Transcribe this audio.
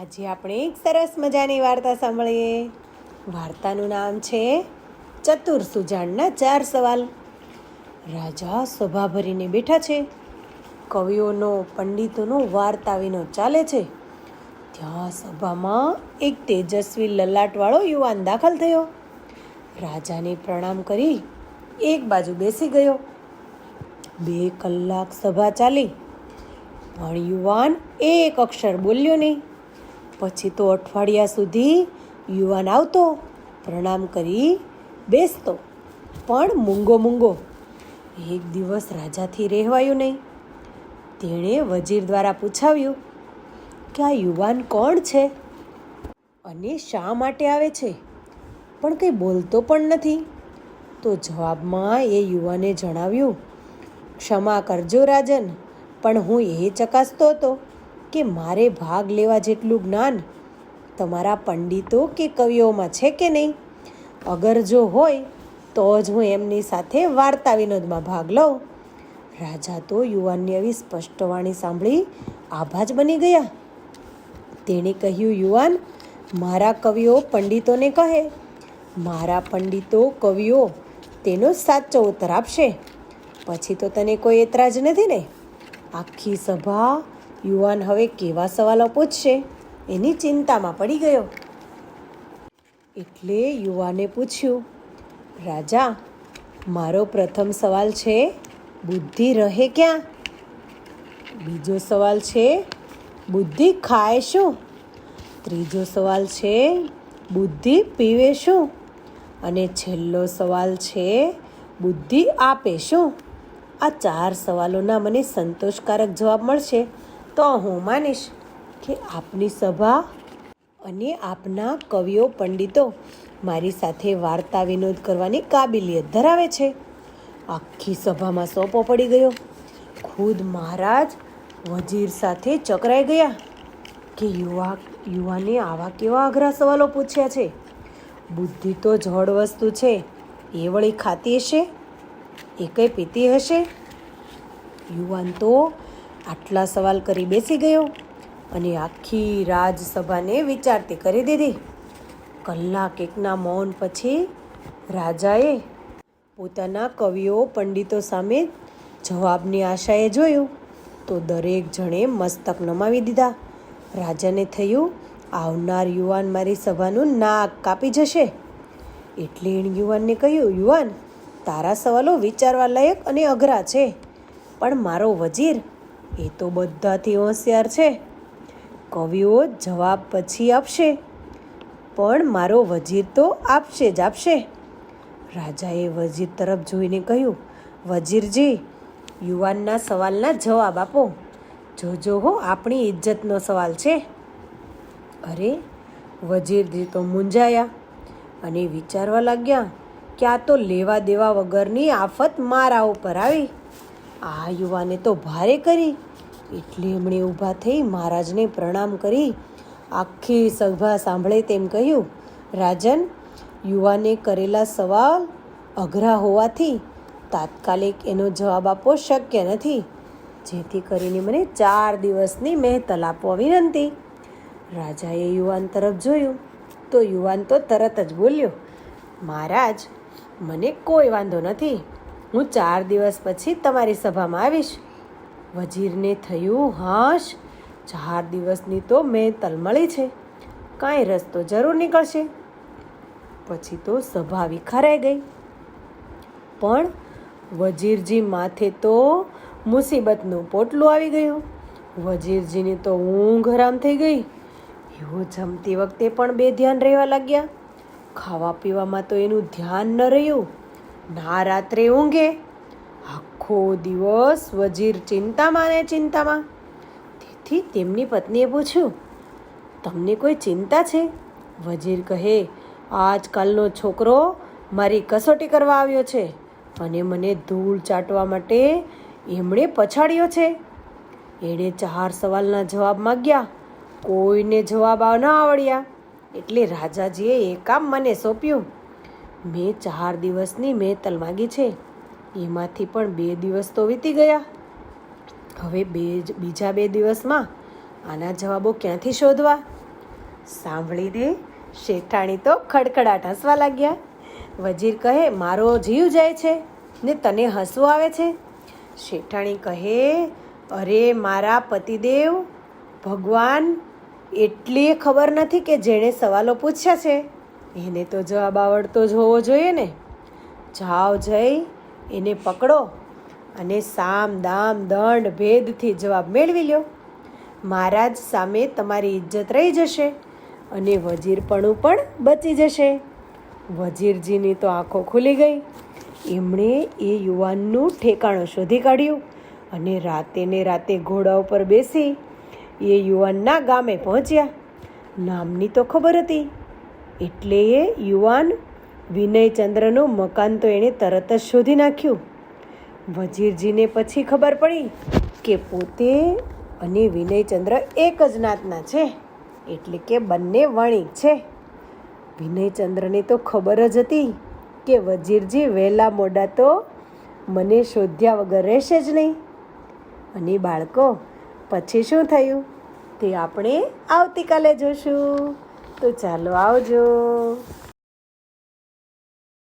આજે આપણે એક સરસ મજાની વાર્તા સાંભળીએ. વાર્તાનું નામ છે ચતુર સુજાણના ચાર સવાલ. રાજા સભા ભરીને બેઠા છે. કવિઓનો, પંડિતોનો વાર્તા વિનો ચાલે છે. ત્યાં સભામાં એક તેજસ્વી લલાટવાળો યુવાન દાખલ થયો. રાજાને પ્રણામ કરી એક બાજુ બેસી ગયો. બે કલાક સભા ચાલી. પણ યુવાન એક અક્ષર બોલ્યો નહીં. પછી તો અઠવાડિયા સુધી યુવાન આવતો, પ્રણામ કરી બેસતો. પણ મૂંગો મૂંગો. એક દિવસ રાજાથી રહેવાયું નહીં. તેણે વજીર દ્વારા પૂછાવ્યું કે આ યુવાન કોણ છે? અને શા માટે આવે છે? પણ કંઈ બોલતો પણ નથી. તો જવાબમાં એ યુવાને જણાવ્યું, ક્ષમા કરજો, રાજન, પણ હું એ ચકાસતો હતો કે મારે ભાગ લેવા જેટલું જ્ઞાન તમારા પંડિતો કે કવિઓમાં છે કે નહીં? અગર જો હોય, તો જ હું એમની સાથે વાર્તા વિનોદમાં ભાગ લઉં. રાજા તો યુવાનની આવી સ્પષ્ટ વાણી સાંભળી આભા જ બની ગયા. તેણે કહ્યું, યુવાન, મારા કવિઓ પંડિતોને કહે. મારા પંડિતો, કવિઓ તેનો સાચો ઉત્તર આપશે. પછી તો તને કોઈ એતરાજ નથી ને? આખી સભા યુવાન હવે કેવા સવાલો પૂછશે એની ચિંતામાં પડી ગયો. એટલે યુવાને પૂછ્યું, રાજા, મારો પ્રથમ સવાલ છે, બુદ્ધિ રહે ક્યાં? બીજો સવાલ છે, બુદ્ધિ ખાય શું? ત્રીજો સવાલ છે, બુદ્ધિ પીવે શું? અને છેલ્લો સવાલ છે, બુદ્ધિ આપે શું? આ ચાર સવાલોના મને સંતોષકારક જવાબ મળશે. તો હું માનીશ કે આપની સભા અને આપના કવિઓ, પંડિતો મારી સાથે વાર્તા વિનોદ કરવાની કાબિલિયત ધરાવે છે. આખી સભામાં સોપો પડી ગયો. ખુદ મહારાજ વજીર સાથે ચકરાઈ ગયા કે યુવા, યુવાને આવા કેવા અઘરા સવાલો પૂછ્યા છે? બુદ્ધિ તો જળ વસ્તુ છે. એ વળી ખાતી હશે? એ કંઈ પીતી હશે? યુવાન તો આટલા સવાલ કરી બેસી ગયો અને આખી રાજસભાને વિચારતી કરી દીધી. કલાક એકના મૌન પછી રાજાએ પોતાના કવિઓ, પંડિતો સામે જવાબની આશાએ જોયું તો દરેક જણે મસ્તક નમાવી દીધા. રાજાને થયું, આવનાર યુવાન મારી સભાનું નાક કાપી જશે. એટલે એણે યુવાનને કહ્યું, યુવાન, તારા સવાલો વિચારવા લાયક અને અઘરા છે, પણ મારો વજીર એ તો બધાથી હોશિયાર છે. કવિઓ જવાબ પછી આપશે. પણ મારો વજીર તો આપશે જ આપશે. રાજાએ વજીર તરફ જોઈને કહ્યું, વજીરજી, યુવાનના સવાલના જવાબ આપો. જોજો હો, આપણી ઇજ્જતનો સવાલ છે. અરે, વજીરજી તો મૂંઝાયા અને વિચારવા લાગ્યા કે આ તો લેવા દેવા વગરની આફત મારા ઉપર આવી. આ યુવાને તો ભારે કરી. એટલે એમણે ઊભા થઈ મહારાજને પ્રણામ કરી. આખી સભા સાંભળે તેમ કહ્યું, રાજન, યુવાને કરેલા સવાલ અઘરા હોવાથી તાત્કાલિક એનો જવાબ આપવો શક્ય નથી. જેથી કરીને મને ચાર દિવસની મહેતલ આપવા વિનંતી. રાજાએ યુવાન તરફ જોયું. તો યુવાન તો તરત જ બોલ્યો, મહારાજ, મને કોઈ વાંધો નથી. હું ચાર દિવસ પછી તમારી સભામાં આવીશ. વજીરને થયું હાશ. ચાર દિવસની તો મેં તલ મળી છે. કાંઈ રસ્તો જરૂર નીકળશે. પછી તો સભા વિખારાઈ ગઈ. પણ વજીરજી માથે તો મુસીબતનું પોટલું આવી ગયું. વજીરજીની તો ઊંઘ હરામ થઈ ગઈ. એવું જમતી વખતે પણ બે ધ્યાન રહેવા લાગ્યા. ખાવા પીવામાં તો એનું ધ્યાન ન રહ્યું. ના રાત્રે ઊંઘે. આખો દિવસ વજીર ચિંતામાં ને ચિંતામાં. તેથી તેમની પત્નીએ પૂછ્યું, તમને કોઈ ચિંતા છે? વજીર કહે, આજકાલનો છોકરો મારી કસોટી કરવા આવ્યો છે અને મને ધૂળ ચાટવા માટે એમણે પછાડ્યો છે. એણે ચાર સવાલના જવાબ માગ્યા. કોઈને જવાબ ન આવડ્યા. એટલે રાજાજીએ એ કામ મને સોંપ્યું. મેં ચાર દિવસની મેં માગી છે. એમાંથી પણ બે દિવસ તો વીતી ગયા. હવે બે બીજા બે દિવસમાં આના જવાબો ક્યાંથી શોધવા? સાંભળીને શેઠાણી તો ખડખડાટ હસવા લાગ્યા. વજીર કહે, મારો જીવ જાય છે ને તને હસવું આવે છે. શેઠાણી કહે, અરે મારા પતિદેવ, ભગવાન એટલી ખબર નથી કે જેણે સવાલો પૂછ્યા છે. એને તો જવાબ આવડતો જ હોવો જોઈએ ને. જાઓ જઈ એને પકડો અને સામ દામ દંડ ભેદથી જવાબ મેળવી લ્યો. મહારાજ સામે તમારી ઇજ્જત રહી જશે અને વજીરપણું પણ બચી જશે. વજીરજીની તો આંખો ખુલી ગઈ. એમણે એ યુવાનનું ઠેકાણું શોધી કાઢ્યું અને રાતે ને રાતે ઘોડા ઉપર બેસી એ યુવાનના ગામે પહોંચ્યા. નામની તો ખબર હતી. એટલે એ યુવાન વિનયચંદ્રનું મકાન તો એણે તરત જ શોધી નાખ્યું. વજીરજીને પછી ખબર પડી કે પોતે અને વિનયચંદ્ર એક જ નાતના છે, એટલે કે બંને વણિક છે. વિનયચંદ્રને તો ખબર જ હતી કે વજીરજી વહેલા મોડા તો મને શોધ્યા વગર રહેશે જ નહીં. અને બાળકો, પછી શું થયું? તે આપણે આવતીકાલે જોશું. તો ચાલો આવજો.